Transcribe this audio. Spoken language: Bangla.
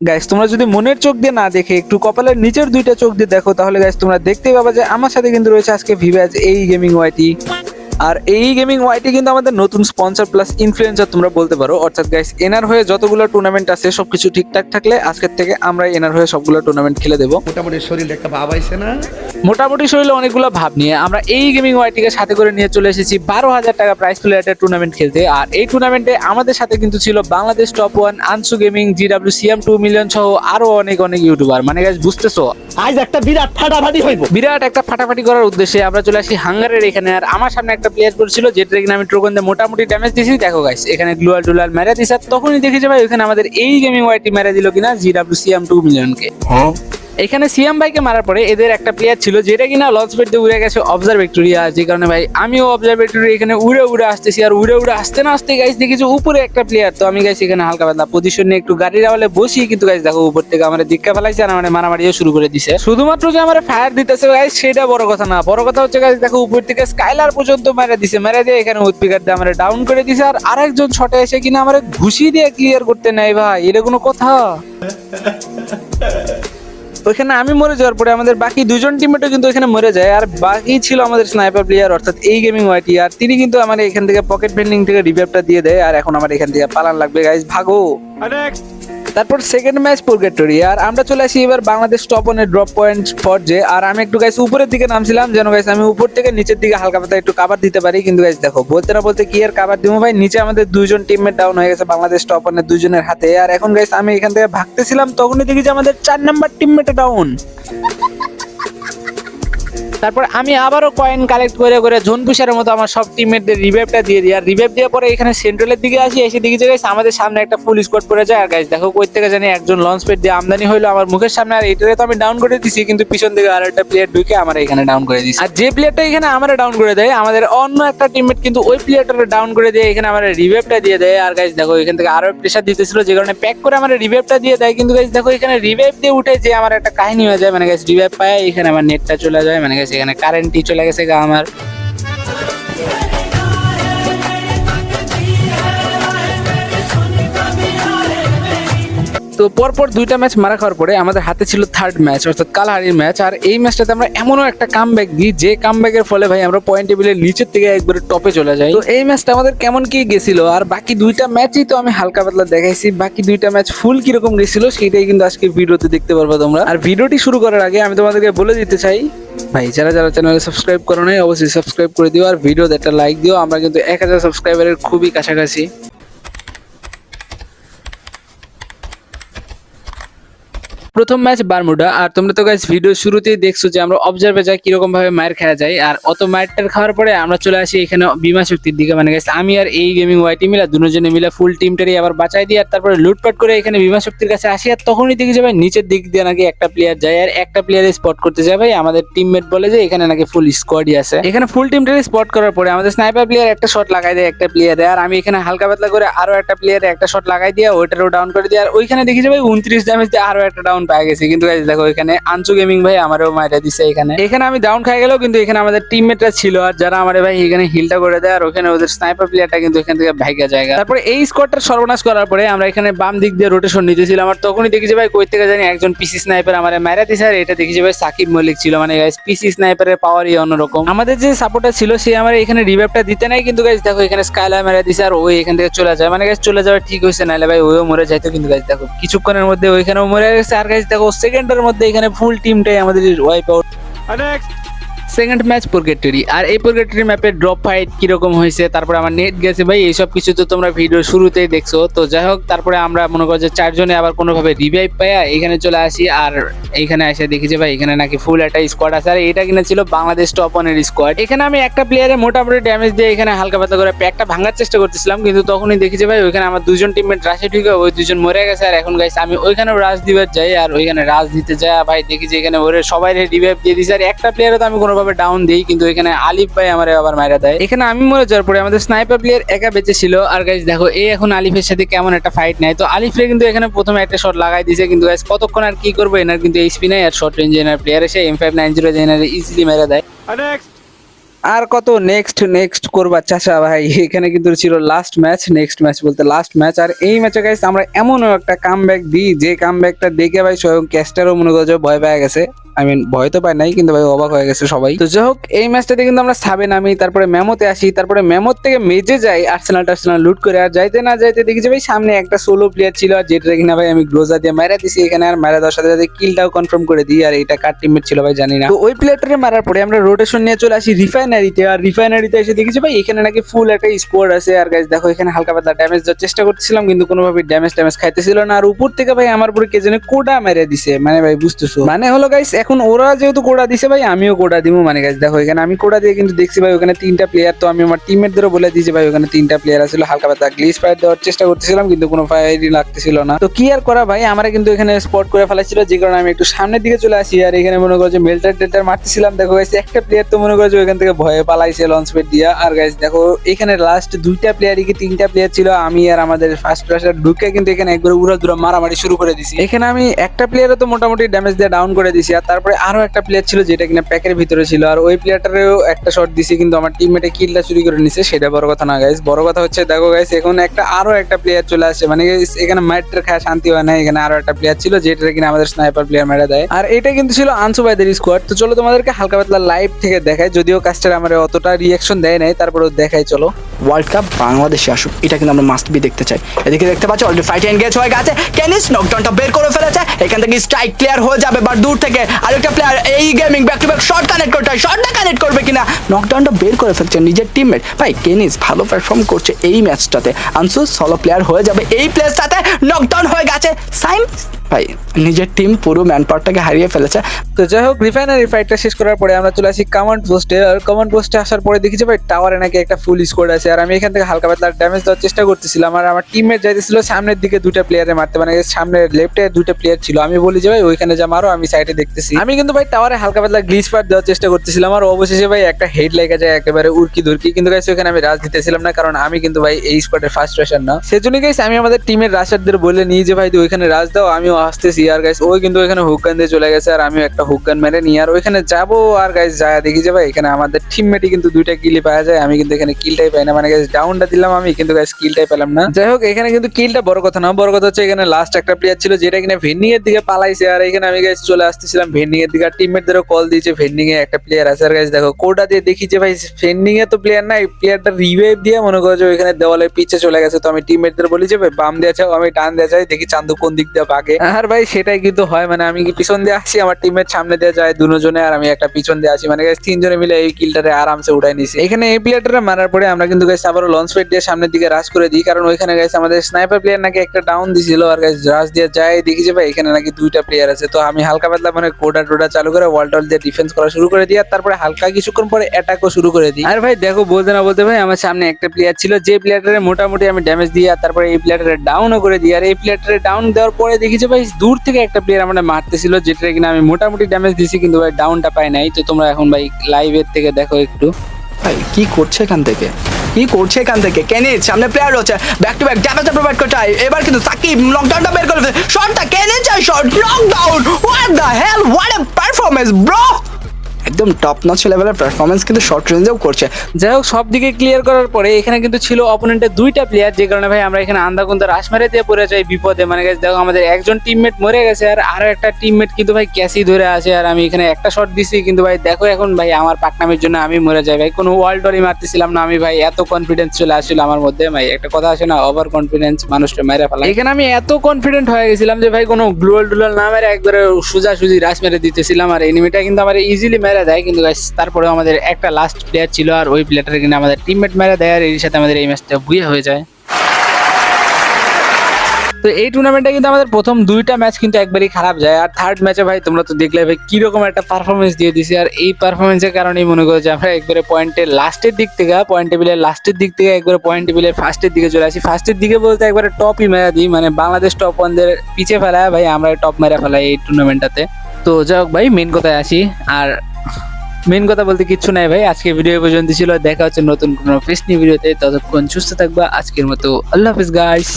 গাইস তোমরা যদি মনের চোখ দিয়ে না দেখে একটু কপালের নিচের দুইটা চোখ দিয়ে দেখো, তাহলে গাইস তোমরা দেখতে পাবা যে আমার সাথে কিন্তু রয়েছে আজকে ভিভ্যাজ এই গেমিং ওয়াইটি আর এই গেমিং ওয়াইটি কিন্তু আমাদের নতুন স্পন্সর প্লাস ইনফ্লুয়েন্সার তোমরা বলতে পারো। অর্থাৎ গাইস এনার হয়ে যতগুলো টুর্নামেন্ট আছে সবকিছু ঠিকঠাক থাকলে আজকের থেকে আমরা এনার হয়ে সবগুলো টুর্নামেন্ট খেলে দেবো। মোটামুটি শরীরে একটা ভাব আইছে না? মোটামুটি শরীরে অনেকগুলো ভাব নিয়ে আমরা এই গেমিং ওয়াইটিকে সাথে করে নিয়ে চলে এসেছি বারো হাজার টাকা প্রাইস প্লেয়ারের টুর্নামেন্ট খেলতে। আর এই টুর্নামেন্টে আমাদের সাথে কিন্তু ছিল Bangladesh top one আনসু gaming GW CM two million সহ আরও অনেক অনেক ইউটিউবার মানে গাইজ বুঝতেছো? আজ একটা বিরাট ফাটাফাটি হইব। বিরাট একটা ফাটাফাটি করার উদ্দেশ্যে আমরা চলে আসি হাঙ্গারের এখানে। আর আমার সামনে একটা প্লেয়ার পড়ছিল যেটা কিনা আমি ট্রোকন দিয়ে মোটামুটি ড্যামেজ দিয়েছি। দেখো গাইস এখানে গ্লুয়াল ডুলাল মেরে দিছে তখনই দেখে যাবে ওখানে আমাদের এই গেমিং ওয়াইটি মেরে দিল কিনা জিডাব্লিউ সিএম টু মিলিয়নকে এখানে সিএম ভাইকে মারার পরে এদের একটা প্লেয়ার ছিল যেটা কিনা লঞ্চ পেট দিয়ে উড়ে গেছে অবজারভেক্টরিয়া যে কারণে ভাই আমিও অবজারভেক্টরি এখানে উড়ে উড়ে আসতেছি। আর উড়ে উড়ে আসতে না আসতে গাইস দেখেছি উপরে একটা প্লেয়ার তো আমি গাইছি এখানে হালকা পাতলা পজিশন নিয়ে একটু গাড়ির আওয়ালে বসি কিন্তু গাইস দেখো উপর থেকে আমার দিক্কা ফেলাইছে আর আমার মারামারিও শুরু করে দিছে। শুধুমাত্র যে আমার ফায়ার দিতেছে গাইস সেটা বড় কথা না। বড় কথা হচ্ছে গাইস দেখো উপর থেকে স্কাইলার পর্যন্ত মেরে দিছে, মেরে দিয়ে এখানে উৎপিকার দিয়ে আমার ডাউন করে দিছে। আর আরেকজন ছটে এসে কিনা আমার ঘুষি দিয়ে ক্লিয়ার করতে নাই ভাই, এটা কোনো কথা? ওইখানে আমি মরে যাওয়ার পরে আমাদের বাকি দুজন টিমেটও কিন্তু ওইখানে মরে যায়। আর বাকি ছিল আমাদের স্নাইপার প্লেয়ার অর্থাৎ এই গেমিং ওয়াইটি আর তিনি কিন্তু আমার এখান থেকে পকেট ভেন্ডিং থেকে রিভাইভটা দিয়ে দেয়, আর এখন আমার এখান থেকে পালান লাগবে। গাইজ ভাগো! তারপর সেকেন্ড ম্যাচ পুরগেটরি আর আমরা চলে আসি এবার বাংলাদেশ টপ ওয়ানের ড্রপ পয়েন্ট ফর যে আর আমি একটু গাইস উপরের দিকে নামছিলাম, যেন গাইস আমি উপর থেকে নিচের দিকে হালকা পাতা একটু কাবার দিতে পারি। কিন্তু গাইস দেখো, বলতে না বলতে কি আর কাবার দিব ভাই? নিচে আমাদের দুজন টিমের ডাউন হয়ে গেছে বাংলাদেশ টপ ওয়ানের দুজনের হাতে। আর এখন গাইস আমি এখান থেকে ভাগতেছিলাম, তখনই দেখি যে আমাদের চার নাম্বার টিমমেট ডাউন তারপর আমি আবারও কয়েন কালেক্ট করে করে ঝোন পুষারের মতো আমার সব টিমমেটদের রিভাইভটা দিয়ে দিই। আর রিভাইভ দেওয়ার পরে এখানে সেন্ট্রালের দিকে আসি, এসে দিকে যে আমাদের সামনে একটা ফুল স্কোয়াড পড়ে যায়। আর গাইস দেখো কই থেকে জানি একজন লঞ্চ পেট দিয়ে আমদানি হলো আমার মুখের সামনে। আর এটারে তো আমি ডাউন করে দিছি, কিন্তু পিছন থেকে আর একটা প্লেয়ার ঢুকে আমার এখানে ডাউন করে দিছি। আর যে প্লেয়ারটা এখানে আমার ডাউন করে দেয়, আমাদের অন্য একটা টিমমেট কিন্তু ওই প্লেয়ারটারে ডাউন করে দিয়ে এখানে আমার রিভাইভটা দিয়ে দেয়। আর গাইস দেখো এখান থেকে আরও প্রেশার দিতেছিল, যে কারণে প্যাক করে আমার রিভাইভটা দিয়ে দেয়। কিন্তু গাইস দেখো এখানে রিভাইভ দিয়ে উঠে যে আমার একটা কাহিনী হয়ে যায়। মানে গাইস রিভাইভ পায়, এখানে আমার নেটটা চলে যায়। মানে গাইস এখানে কারেন্টই চলে গেছে গা আমার। তো পরপর দুইটা ম্যাচ মারা খাওয়ার পরে আমাদের হাতে ছিল থার্ড ম্যাচ অর্থাৎ কালহারির ম্যাচ আর এই ম্যাচটাতে আমরা এমনও একটা কাম ব্যাক দিই, যে কাম ব্যাকের ফলে ভাই আমরা পয়েন্ট টেবিলের নিচের থেকে একবারে টপে চলে যাই। তো এই ম্যাচটা আমাদের কেমন কি গেছিল? আর বাকি দুইটা ম্যাচই তো আমি হালকা পাতলা দেখাইছি। বাকি দুইটা ম্যাচ ফুল কীরকম গেছিল সেটাই কিন্তু আজকে ভিডিওতে দেখতে পারবে তোমরা। আর ভিডিওটি শুরু করার আগে আমি তোমাদেরকে বলে দিতে চাই, ভাই, যারা যারা চ্যানেলে সাবস্ক্রাইব করো নাই, অবশ্যই সাবস্ক্রাইব করে দিও। আর ভিডিওতে একটা লাইক দিও। আমরা কিন্তু এক হাজার সাবস্ক্রাইবারের খুবই কাছাকাছি। প্রথম ম্যাচ বারমুডা আর তোমরা তো গাইস ভিডিও শুরুতেই দেখছ যে আমরা অবজার্ভে যাই কীরকম ভাবে মায়ের খেলা যায়, আর অত মায়েরটার খাওয়ার পরে আমরা চলে আসি এখানে বিমা শক্তির দিকে। মানে গাইস আমি আর এই গেমিং ওয়াইটি মিলা, দুজনে মিলে ফুল টিমটারই আবার বাঁচাই দিই, আর তারপরে লুটপাট করে এখানে বিমা শক্তির কাছে আসি, আর তখনই দেখি যে ভাই নিচের দিক দিয়ে নাকি একটা প্লেয়ার যায়, আর একটা প্লেয়ারে স্পট করতে যায়। ভাই, আমাদের টিমমেট বলে যে এখানে নাকি ফুল স্কোয়াডই আছে। এখানে ফুল টিমটারে স্পট করার পরে আমাদের স্নাইপার প্লেয়ার একটা শট লাগাই দেয়, একটা প্লেয়ারে আর আমি এখানে হালকা পাতলা করে আরও একটা প্লেয়ারে একটা শট লাগাই দিয়ে, ওইটারও ডাউন করে দিই, আর ওইখানে দেখি যে ভাই উনত্রিশ ড্যামেজ দিয়ে আরও একটা ডাউন পেয়ে গেছি। কিন্তু দেখো এখানে আনচু গেমিং ভাই আমারও মাইরা দিছে এখানে। এখানে আমি ডাউন খাই গেলেও কিন্তু এখানে আমাদের টিমমেটরা ছিল আর যারা আমার ভাই এখানে হিলটা করে দেয়, আর ওখানে ওদের স্নাইপার প্লেয়ারটা কিন্তু এখান থেকে ভাইগা জায়গা তারপরে এই স্কোয়াডটা সর্বনাশ করার পরে আমরা এখানে বাম দিক দিয়ে রোটেশন নিতেছিলাম, আর তখনই দেখি যে ভাই কই থেকে জানি একজন পিসি স্নাইপার আমার মাইরা দিছে, আর এটা দেখি যে ভাই সাকিব মল্লিক ছিল। মানে গাইস পিসি স্নাইপারের পাওয়ারই অন্যরকম। আমাদের যে সাপোর্টার ছিল, সে আমার এখানে রিভাইভটা দিতে নাই, কিন্তু গাইস দেখো এখানে স্কাইলার মেরা দিছে, আর ওই এখান থেকে চলে যায়। মানে গাইস চলে যাওয়া ঠিক হয়েছে নাহলে ভাই ওইও মরে যাইতো কিন্তু গাইস দেখো। কিছুক্ষণের মধ্যে ওইখানেও মরে গেছে, আর গাইস দেখো সেকেন্ডের মধ্যে এখানে ফুল টিমটাই আমাদের wipe out second match purgatory আর এই পুরগেটরি ম্যাপের ড্রপ ফাইট কীরকম হয়েছে, তারপরে আমার নেট গেছে ভাই, এইসব কিছু তো তোমরা ভিডিও শুরুতেই দেখছ। তো যাই হোক, তারপরে আমরা মনে করো যে চারজনে আবার কোনোভাবে রিভাইভ পাইয়া এখানে চলে আসি, আর এইখানে এসে দেখি যে ভাই, এখানে নাকি ফুল একটা স্কোয়াড আছে। আর এটা কিনা ছিল বাংলাদেশ টপ ওয়ানের স্কোয়াড এখানে আমি একটা প্লেয়ারে মোটামুটি ড্যামেজ দিয়ে এখানে হালকা পাতা করে প্যাকটা ভাঙার চেষ্টা করতেছিলাম, কিন্তু তখনই দেখি যে ভাই, ওইখানে আমার দুজন টিমমেট রাশে ঢুকে, ওই দুজন মরে গেছে। আর এখন গাইছে আমি ওইখানে রাজ দিবার যাই, আর ওইখানে রাজ দিতে যাই ভাই দেখি যে এখানে ওরে সবাই রিভাইভ দিয়ে দিছে। আর একটা প্লেয়ারে তো আমি কোনোভাবে ডাউন দিই কিন্তু এখানে আলিফ ভাই আমার আবার মারা দেয়। এখানে আমি মরে যাওয়ার পরে আমাদের স্নাইপার প্লেয়ার একা বেঁচে ছিল। আর গাইজ দেখো এই এখন আলিফের সাথে কেমন একটা ফাইট নেয়। তো আলিফরে কিন্তু এখানে প্রথমে একটা শট লাগাই দিয়েছে কিন্তু গাইজ কতক্ষণ আর কি করব এনার কিন্তু এইচপি নাই আর শর্ট রেঞ্জ এনার প্লেয়ার এসে এম ফাইভ নাইন জিরো এনার ইজিলি মেরে দেয়। আর কত? নেক্সট নেক্সট করবা চাচা ভাই। এখানে কিন্তু ছিল লাস্ট ম্যাচ নেক্সট ম্যাচ বলতে লাস্ট ম্যাচ আর এই ম্যাচে গাইস আমরা এমন একটা কাম ব্যাক দিই যে কাম ব্যাকটা দেখে ভাই স্বয়ং ক্যাস্টারও মনে করছে ভয় পেয়ে গেছে। আই মিন ভয় তো পায় নাই, কিন্তু ভাই অবাক হয়ে গেছে সবাই। তো যাই হোক, এই ম্যাচটাতে কিন্তু আমরা সাবে নামি, তারপরে মেমোতে আসি, তারপরে মেমোর থেকে মেজে যাই আর্সেনাল টার্সেনাল লুট করে, আর যাইতে না যাইতে দেখি যে ভাই সামনে একটা সোলো প্লেয়ার ছিল, আর যেটা কিনা ভাই আমি গ্লোজা দিয়ে মারা দিছি এখানে, আর মারা দেওয়ার সাথে সাথে কিলটাও কনফার্ম করে দিই, আর এটা কার টিমমেট ছিল ভাই জানি না। তো ওই প্লেয়ারটাকে মারার পরে আমরা রোটেশন নিয়ে চলে আসি রিফাইনারিতে আর রিফাইনারিতে এসে দেখেছি ভাই এখানে নাকি ফুল একটা স্কোয়াড আছে, আর গাইজ দেখো এখানে হালকা পাতলা ড্যামেজ দেওয়ার চেষ্টা করতেছিলাম, কিন্তু কোনোভাবে ড্যামেজ ট্যামেজ খাইতেছিল না, আর উপর থেকে ভাই আমার উপরে কে যেন কোডা মেরে দিছে মানে ভাই বুঝতেছো। মানে হলো গাইস এখন ওরা যেহেতু কোডা দিছে ভাই, আমিও কোডা দিব। মানে গাছ দেখো, এখানে আমি কোডা দিয়ে কিন্তু দেখছি ভাই, ওখানে তিনটা প্লেয়ার তো আমি আমার টিমমেটদেরও বলে দিয়েছি ভাই, ওখানে তিনটা প্লেয়ার আছিল, হালকা পাতলা গ্লিস ফায়ার দেওয়ার চেষ্টা করতেছিলাম, কিন্তু কোনো ফায়ারই লাগতেছিল না। তো কি আর করা ভাই, আমরা কিন্তু এখানে স্পট করে ফেলাছিল যে কারণে আমি একটু সামনের দিকে চলে আসি, আর এখানে মনে করো যে মেল্টার টেল্টার মারতেছিলাম। দেখো গাইস একটা প্লেয়ার তো মনে করো যে ওইখান থেকে ভয়ে পালাইছে লঞ্চ পেট দিয়া। আর গাইস দেখো, এখানে লাস্ট দুইটা প্লেয়ারই কি তিনটা প্লেয়ার ছিল, আমি আর আমাদের ফার্স্ট প্লেয়ার ঢুকে কিন্তু এখানে একবার উড়া দুরা মারামারি শুরু করে দিছি। এখানে আমি একটা প্লেয়ারে তো মোটামুটি ড্যামেজ দিয়ে ডাউন করে দিছি, আর তারপরে আরও একটা প্লেয়ার ছিল যেটা কিনা প্যাকের ভিতরে ছিল। আর ওই প্লেয়ারটারেও একটা শট দিছি, কিন্তু আমার টিমমেটে কিলটা চুরি করে নিছে, সেটা বড় কথা না গাইস বড় কথা হচ্ছে, দেখো গাইস এখন একটা, আরও একটা প্লেয়ার চলে আসছে। মানে এখানে মাইটের খায় শান্তি হয় না এখানে আরও একটা প্লেয়ার ছিল যেটা কিনা আমাদের স্নাইপার প্লেয়ার মেরে দেয়। আর এটা কিন্তু ছিল আনসু ভাইদের স্কোয়াড তো চলো তোমাদেরকে হালকা পাতলা লাইভ থেকে দেখায় যদিও কাজটার আমার অতটা রিয়াকশন দেয় নাই, তারপরেও দেখাই, চলো। ওয়ার্ল্ড কাপ বাংলাদেশে আসুক, এটা কিন্তু আমরা মাস্ট বি দেখতে চাই। এদিকে দেখতে পাচ্ছি অলরেডি ফাইট এনগেজ হয়ে গেছে। কেনিস নকডাউনটা বের করে ফেলেছে। এখান থেকে স্ট্রাইক ক্লিয়ার হয়ে যাবে বা দূর থেকে আরেকটা প্লেয়ার এই gaming back to back shot connect করতে হয়। শর্টটা কানেক্ট করবে কিনা? নকডাউনটা বের করে ফেলছে নিজের টিমমেট ভাই কেনিস ভালো পারফর্ম করছে এই ম্যাচটাতে আনসু সলো প্লেয়ার হয়ে যাবে এই প্লেয়ারটাতে নকডাউন হয়ে গেছে। সাইন ভাই, নিজের টিম পুরো ম্যান পাওয়ারটাকে হারিয়ে ফেলেছে। তো যাই হোক রিফাইনারি ফাইটটা শেষ করার পরে আমরা চলে আসি কমান্ড পোস্টে আর কমান্ড পোস্টে আসার পরে দেখি যে ভাই টাওয়ারে নাকি একটা ফুল স্কোয়াড আছে। আর আমি এখান থেকে হালকা পাতলা ড্যামেজ দেওয়ার চেষ্টা করতেছিলাম। আর আমার টিমমেট যাইতেছিল সামনের দিকে দুটা প্লেয়ারে মারতে। মানে সামনে লেফটে দুটা প্লেয়ার ছিল। আমি বলি যে ভাই, ওইখানে যা মারো, আমি সাইডে দেখতেছি। আমি কিন্তু ভাই টাওয়ারে হালকা পাতলা গ্লিচ পার দেওয়ার চেষ্টা করতেছিলাম। আর অবশেষে ভাই, একটা হেড লেগে যায় একেবারে উড়কি দুর্কি কিন্তু গাইস ওখানে আমি রাজ দিতেছিলাম না। কারণ আমি কিন্তু ভাই, এই স্কোয়াডের ফার্স্ট রেশন না সেজন্য গাইস আমি আমাদের টিমের রাশারদের বলে নিই যে ভাই ওইখানে রাজ দাও, আমিও আসতেছি। আর গাইস ওই কিন্তু ওইখানে হুকগান দিয়ে চলে গেছে আর আমিও একটা হুকগান মেরে নিই। আর ওইখানে যাব আর গাইস যায় দেখি যে ভাই, এখানে আমাদের টিমমেটই কিন্তু দুইটা কিলি পাওয়া যায়। আমি কিন্তু এখানে কিলটাই পাই না। মানে গাইস ডাউনটা দিলাম আমি, কিন্তু গাইস কিলটাই পেলাম না। যাই হোক, এখানে কিন্তু কিলটা বড় কথা না, বড় কথা হচ্ছে এখানে লাস্ট একটা প্লেয়ার ছিল, যেটা কিনা ভেন্ডিং এর দিকে পালাইছে। আর এখানে আমি গাইস চলে আসতেছিলাম ভেন্ডিং এর দিকে। আর টিমমেটদেরও কল দিয়েছে ভেন্ডিং এ একটা প্লেয়ার আছে। আর গাইস দেখো কোটা দিয়ে দেখি যে ভাই ভেন্ডিং এ তো প্লেয়ার নাই। প্লেয়ারটা রিভাইভ দিয়ে মনে করো যে ওইখানে দেওয়ালের পিছে চলে গেছে। তো আমি টিমমেটদের বলি যে ভাই, বাম দিয়ে যাও আমি ডান দিয়ে যাই দেখি চান্দু কোন দিক দিয়ে বাগে আর ভাই সেটাই কিন্তু হয় মানে আমি পিছন দিয়ে আসি আমার টিমের সামনে দিয়ে যায় দুজনে আর আমি একটা পিছন দিয়ে আসি। মানে তিনজনে মিলে এই কিলটারে আরামসে উঠাই নিছি। এখানে এই প্লেয়ারটা মারার পরে আমরা কিন্তু গাইস আবারও লঞ্চ পেট দিয়ে সামনের দিকে রাশ করে দিই। কারণ ওইখানে গাইস আমাদের স্নাইপার প্লেয়ার নাকি একটা ডাউন দিছিল আর গাইস রাশ দিয়ে যায়। দেখি যে ভাই এখানে নাকি দুইটা প্লেয়ার আছে। তো আমি হালকা পাতলা মানে কোডা টোডা চালু করে ওয়াল টল দিয়ে ডিফেন্স করা শুরু করে দিই আর তারপরে হালকা কিছুক্ষণ পরে অ্যাটাকও শুরু করে দিই। আর ভাই দেখো, বলতে না বলতে ভাই আমার সামনে একটা প্লেয়ার ছিল, যে প্লেয়ারটারে মোটামুটি আমি ড্যামেজ দিই আর তারপরে এই প্লেয়ারটারে ডাউনও করে দিই। আর এই প্লেয়ারটারে ডাউন দেওয়ার পরে দেখি যে ভাই দূর থেকে একটা প্লেয়ার আমাদের মারতেছিল, যেটা কিনা আমি মোটামুটি ড্যামেজ দিছি, কিন্তু ভাই ডাউনটা পাই নাই। তো তোমরা এখন ভাই লাইভের থেকে দেখো একটু। ভাই, কি করছে এখান থেকে? কি করছে এখান থেকে? কেনে সামনে প্লেয়ার হচ্ছে ব্যাক টু ব্যাক ড্যামেজটা প্রোভাইড করতে হয় এবার কিন্তু সাকিব লকডাউনটা বের করে ফেলে শটটা কেনে চাই shot lockdown what the hell what a performance bro একদম টপ নচ লেভেলের পারফরমেন্স কিন্তু শর্ট রেঞ্জেও করছে। যাই হোক, সব দিকে ক্লিয়ার করার পরে এখানে কিন্তু ছিল অপোনেন্টের দুইটা প্লেয়ার যে কারণে ভাই আমরা এখানে আন্দা কুন্দা রাশ মেরে দিয়ে পড়ে যাই বিপদে। মানে guys, দেখো আমাদের একজন টিমমেট মরে গেছে আর আরও একটা টিমমেট কিন্তু ভাই ক্যাসি ধরে আছে আর আমি এখানে একটা শট দিছি। কিন্তু ভাই দেখো এখন ভাই আমার পাকনামের জন্য আমি মরে যাই। ভাই কোনো ওয়ার্ল্ড টরি মারতেছিলাম না আমি ভাই, এত কনফিডেন্স চলে আসছিল আমার মধ্যে। ভাই একটা কথা আছে না ওভার কনফিডেন্স মানুষটা মেরে ফেলা এখানে আমি এত কনফিডেন্ট হয়ে গেছিলাম যে ভাই কোনো গ্লোয়াল ডুলাল না মেরে একবারে সোজা সুজি রাশ মেরে দিতেছিলাম আর এনিমিটা কিন্তু আমার ইজিলি মেরে দেয়। কিন্তু guys, তারপরেও আমাদের একটা লাস্ট প্লেয়ার ছিল আর ওই প্লেয়ারটা কিন্তু আমাদের টিমমেট মেরে দেয় আর এর সাথে আমাদের এই ম্যাচটা বুয়ে হয়ে যায়। তো এই টুর্নামেন্টে কিন্তু আমাদের প্রথম দুইটা ম্যাচ কিন্তু একবারই খারাপ যায়। আর থার্ড ম্যাচে ভাই, তোমরা তো দেখলে ভাই, কীরকম একটা পারফরমেন্স দিয়ে দিছি। আর এই পারফরমেন্সের কারণেই মনে করো যে আমরা একবারে পয়েন্টের লাস্টের দিক থেকে পয়েন্ট টেবিলের লাস্টের দিক থেকে একবারে পয়েন্ট টেবিলের ফার্স্টের দিকে চলে আসি। ফার্স্টের দিকে বলতে একবারে টপই মেরা দিই। মানে বাংলাদেশ টপ ওয়ানদের পিছিয়ে ফেলায় ভাই আমরা টপ মেরা ফেলাই এই টুর্নামেন্টটাতে তো যাই হোক ভাই মেন কথায় আসি। আর মেন কথা বলতে কিচ্ছু নাই ভাই, আজকে ভিডিও পর্যন্ত ছিল। দেখা হচ্ছে নতুন কোনো ফ্রেশ নিউ ভিডিওতে ততক্ষণ সুস্থ থাকবা। আজকের মতো আল্লাহ হাফিজ গাইস